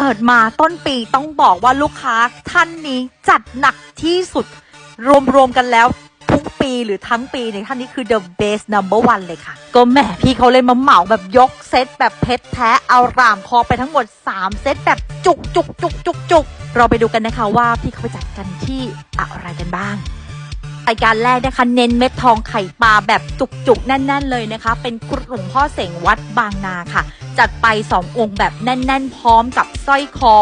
ปิดมาต้นปีต้องบอกว่าลูกค้าท่านนี้จัดหนักที่สุด รวมๆกันแล้วทุกปีหรือทั้งปีเนี่ยท่านนี้คือ the best number one เลยค่ะ ก็แหมพี่เขาเลยมาเหมาแบบยกเซตแบบเพชรแท้เอารามคอไปทั้งหมด 3 เซตแบบจุกจุกจุกจุกจุกเราไปดูกันนะคะว่าพี่เขาไปจัดกันที่อะไรกันบ้างรายการแรกนะคะเน้นเม็ดทองไข่ปลาแบบจุกๆแน่น ๆ เลยนะคะ เป็นกรุหลวงพ่อเสงวัดบางนาค่ะ จัดไป 2 องค์แบบแน่น ๆ พร้อมกับสร้อยคอ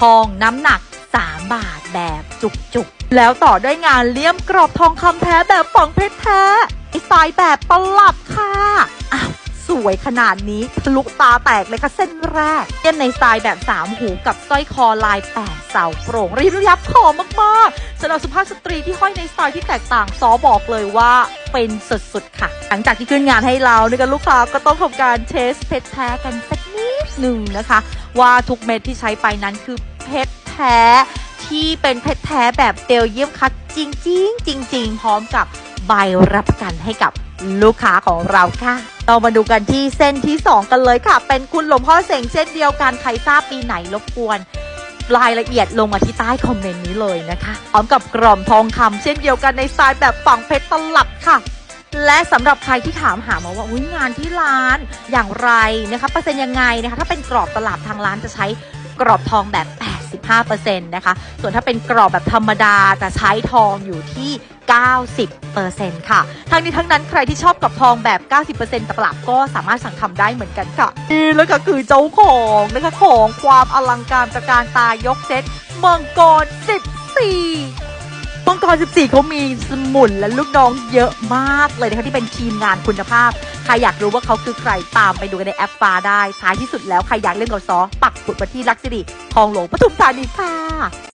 ทองน้ำหนัก 3 บาทแบบจุกๆ แล้วต่อด้วยงานเลี่ยมกรอบทองคำแท้แบบฝังเพชรแท้สไตล์แบบประหลับค่ะ สวยขนาดนี้ทะลุตาแตกเลยค่ะเส้นแรกเลี่ยมในสไตล์แบบ3หูกับสร้อยคอลายแปดเสาโปร่งรีบยับคอมากๆสำหรับสุภาพสตรีที่ห้อยในสไตล์ที่แตกต่างซอบอกเลยว่าเป็นสุดๆค่ะ หลังจากที่ขึ้นงานให้เราเนี่ยกันลูกค้าก็ต้องทำการเทสเพชรแท้กันสักนิดหนึ่งนะคะ ว่าทุกเม็ดที่ใช้ไปนั้นคือเพชรแท้ที่เป็นเพชรแท้แบบเบลเยี่ยมคัดจริง ๆ จริง ๆ พร้อมกับใบรับประกันให้กับ ลูกค้าของเราค่ะเรามาดูกันที่เส้นที่ 2 กันเลยค่ะ เป็นคุณหลวงพ่อเสงเช่นเดียวกันใครทราบปีไหนรบกวนรายละเอียดลงมาที่ใต้คอมเมนต์นี้เลยนะคะพร้อมกับกล่อมทองคำเช่นเดียวกันในสไตล์แบบฝังเพชรตลับค่ะ และสำหรับใครที่ถามหามาว่าอุ๊ยงานที่ร้านอย่างไรนะคะเปอร์เซ็นต์ยังไงนะคะถ้าเป็นกรอบตลับทางร้านจะใช้กรอบทองแบบ 85%นะคะ ส่วนถ้าเป็นกรอบแบบธรรมดาจะใช้ทองอยู่ที่ 90%ค่ะ ทั้งนี้ทั้งนั้นใครที่ชอบกับทองแบบ 90%ตลับก็สามารถสั่งทำได้เหมือนกันค่ะนี่แล้วก็คือเจ้าของนะคะของความอลังการตระการตายกเซตมังกร 14มังกร 14 เขามีสมุนและลูกน้องเยอะมากเลยนะคะที่เป็นทีมงานคุณภาพ รอยากรู้ว่าเขาคือใครตามไปดูกันในแอปฟ้าได้ท้ายที่สุดแล้วใครอยากเล่นกับซอปักสุดมาที่ลักซิดีทองหลวงปทุมธานีค่ะ